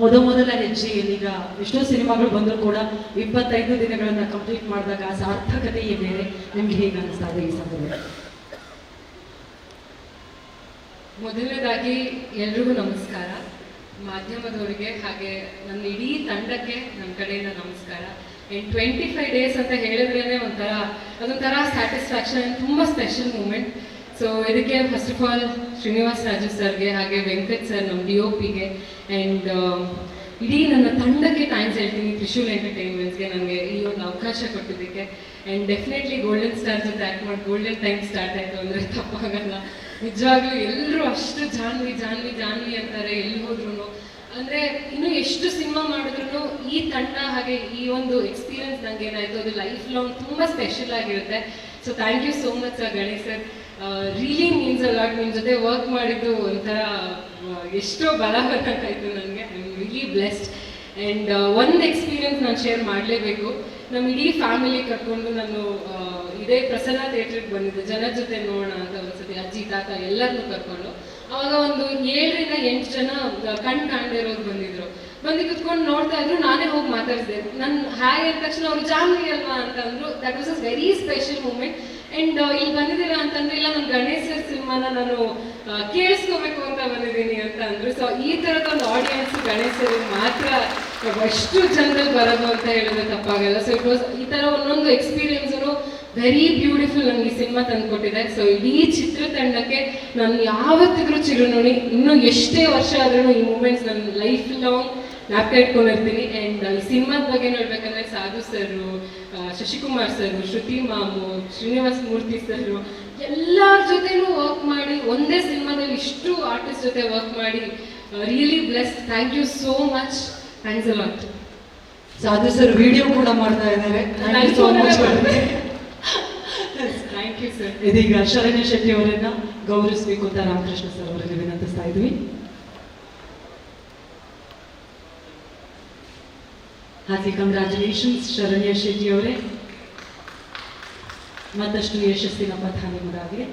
ಮೊದ ಮೊದಲ ಏನೀಗ ಎಷ್ಟೋ ಸಿನಿಮಾಗಳು ಬಂದರೂ ಕೂಡ ಇಪ್ಪತ್ತೈದು ದಿನಗಳನ್ನ ಕಂಪ್ಲೀಟ್ ಮಾಡಿದಾಗ ಆ ಸಾರ್ಥಕತೆಯೇ ನಿಮ್ಗೆ ಹೇಗೆ ಅನಿಸ್ತಾ ಇದೆ ಈ ಸಂದರ್ಭ? ಮೊದಲನೇದಾಗಿ ಎಲ್ರಿಗೂ ನಮಸ್ಕಾರ. ಮಾಧ್ಯಮದವರಿಗೆ ಹಾಗೆ ನನ್ನ ಇಡೀ ತಂಡಕ್ಕೆ ನನ್ನ ಕಡೆಯಿಂದ ನಮಸ್ಕಾರ. ಆ್ಯಂಡ್ ಟ್ವೆಂಟಿ ಫೈವ್ ಡೇಸ್ ಅಂತ ಹೇಳಿದ್ರೇ ಒಂಥರ, ಅದೊಂಥರ ಸ್ಯಾಟಿಸ್ಫ್ಯಾಕ್ಷನ್, ತುಂಬ ಸ್ಪೆಷಲ್ ಮೂಮೆಂಟ್ ಸೊ ಇದಕ್ಕೆ first of all Srinivas Raju ಸರ್ಗೆ ಹಾಗೆ ವೆಂಕಟ್ ಸರ್ ನಮ್ಮ ಡಿ ಒ ಪಿಗೆ ಆ್ಯಂಡ್ ಇಡೀ ನನ್ನ ತಂಡಕ್ಕೆ ಥ್ಯಾಂಕ್ಸ್ ಹೇಳ್ತೀನಿ ತ್ರಿಶೂಲ್ ಎಂಟರ್ಟೈನ್ಮೆಂಟ್ಸ್ಗೆ ನನಗೆ ಈ ಒಂದು ಅವಕಾಶ ಕೊಟ್ಟಿದ್ದಕ್ಕೆ. ಆ್ಯಂಡ್ ಡೆಫಿನೆಟ್ಲಿ ಗೋಲ್ಡನ್ ಸ್ಟಾರ್ ಜೊತೆ ಆ್ಯಕ್ಟ್ ಮಾಡಿ ಗೋಲ್ಡನ್ ಟೈಮ್ ಸ್ಟಾರ್ಟ್ ಆಯಿತು ಅಂದರೆ ತಪ್ಪಾಗಲ್ಲ. ನಿಜವಾಗ್ಲೂ ಎಲ್ಲರೂ ಅಷ್ಟು ಜಾನ್ವಿ ಜಾನ್ವಿ ಜಾನ್ವಿ ಅಂತಾರೆ ಎಲ್ಲಿ ಹೋದ್ರೂ ಅಂದರೆ ಇನ್ನು ಎಷ್ಟು ಸಿನಿಮಾ ಮಾಡಿದ್ರು ಈ ತಂಡ ಹಾಗೆ ಈ ಒಂದು ಎಕ್ಸ್ಪೀರಿಯನ್ಸ್ ನನಗೆ ಏನಾಯಿತು, ಅದು ಲೈಫ್ ಲಾಂಗ್ ತುಂಬ ಸ್ಪೆಷಲ್ ಆಗಿರುತ್ತೆ. So thank you so much sir Ganesh sir really means a lot ನಿಮ್ಮ ಜೊತೆ ವರ್ಕ್ ಮಾಡಿದ್ದು ಒಂಥರ ಆ, ಎಷ್ಟೋ ಬಲ ಬಂದಂಗಾಯ್ತು ನನಗೆ I am really blessed and ಒಂದು ಎಕ್ಸ್ಪೀರಿಯನ್ಸ್ ನಾನು ಶೇರ್ ಮಾಡಲೇಬೇಕು. ನಮ್ಮ ಇಡೀ ಫ್ಯಾಮಿಲಿ ಕರ್ಕೊಂಡು ನಾನು ಆ, ಇದೇ ಪ್ರಸನ್ನ ಥಿಯೇಟ್ರಿಗೆ ಬಂದಿದ್ದೆ. ಜನರ ಜೊತೆ ನೋಡೋಣ ಅಂತ ಒಂದ್ಸತಿ ಅಜ್ಜಿ ತಾತ ಎಲ್ಲರನ್ನೂ ಕರ್ಕೊಂಡು. ಅವಾಗ ಒಂದು ಏಳರಿಂದ ಎಂಟು ಜನ ಕಣ್ ಕಾಣದೇ ಇರೋರು ಬಂದಿದ್ರು. ಬಂದು ಕುತ್ಕೊಂಡು ನೋಡ್ತಾ ಇದ್ರು, ನಾನೇ ಹೋಗಿ ಮಾತಾಡಿದೆ. ನನ್ನ ಹಾಯ್ ಅಂದ ತಕ್ಷಣ ಅವ್ರು ಜಾನ್ವಿ ಅಲ್ವಾ ಅಂತ ಅಂದ್ರು that was a very special moment and ಇಲ್ಲಿ ಬಂದಿದ್ದೀರಾ ಅಂತಂದ್ರೆ ಇಲ್ಲ, ನಾನು ಗಣೇಶ ಸಿನಿಮಾನ ನಾನು ಕೇಳಿಸ್ಕೋಬೇಕು ಅಂತ ಬಂದಿದ್ದೀನಿ ಅಂತ ಅಂದ್ರು. ಸೊ ಈ ತರದ ಒಂದು ಆಡಿಯನ್ಸ್ ಗಣೇಶರಿಗೆ ಮಾತ್ರ ಅಷ್ಟು ಜನರಲ್ಲಿ ಬರೋದು ಅಂತ ಹೇಳಿದ್ರೆ ತಪ್ಪಾಗಲ್ಲ. ಸೊ ಇಟ್ ವಾಸ್ ಈ ತರ ಒಂದೊಂದು ಎಕ್ಸ್ಪೀರಿಯನ್ಸು ವೆರಿ ಬ್ಯೂಟಿಫುಲ್ ನನಗೆ ಈ ಸಿನಿಮಾ ತಂದುಕೊಟ್ಟಿದೆ. ಸೊ ಇಡೀ ಚಿತ್ರತಂಡಕ್ಕೆ ನಾನು ಯಾವತ್ತಿದ್ರೂ ಚಿರುನುಣಿ ಇನ್ನೂ ಎಷ್ಟೇ ವರ್ಷ ಆದ್ರೂ ಈ ಮೂಮೆಂಟ್ಸ್ ನನ್ನ ಲೈಫ್ ಲಾಂಗ್ ಜ್ಞಾಪಕ ಇಟ್ಕೊಂಡಿರ್ತೀನಿ ಆ್ಯಂಡ್ ಈ ಸಿನಿಮಾದ ಬಗ್ಗೆ ನೋಡ್ಬೇಕಂದ್ರೆ Sadhu sir Shashikumar sir Shruti ma'am Srinivas Murthy sir ಎಲ್ಲರ ಜೊತೆನೂ ವರ್ಕ್ ಮಾಡಿ ಒಂದೇ ಸಿನಿಮಾದಲ್ಲಿ ಇಷ್ಟು ಆರ್ಟಿಸ್ಟ್ ಜೊತೆ ವರ್ಕ್ ಮಾಡಿ really bless thank you so much thanks a lot Sadhu sir video ಕೂಡ ಮಾಡ್ತಾ ಇದ್ದಾರೆ. ಥ್ಯಾಂಕ್ ಯು ಸರ್ ಇದೀಗ ಶರಣ್ಯ ಶೆಟ್ಟಿ ಅವರನ್ನ ಗೌರವಿಸಬೇಕು ಅಂತ ರಾಮಕೃಷ್ಣ ಸರ್ ಅವರಲ್ಲಿ ವಿನಂತಿಸ್ತಾ ಇದ್ವಿ. ಹಾಗೆ ಕಂಗ್ರ್ಯಾಚುಲೇಷನ್ಸ್ ಶರಣ್ಯ ಶೆಟ್ಟಿ ಅವರೇ. ಮತ್ತಷ್ಟು ಯಶಸ್ಸಿನ ಪಥ ನಿಮ್ಮದಾಗಲಿ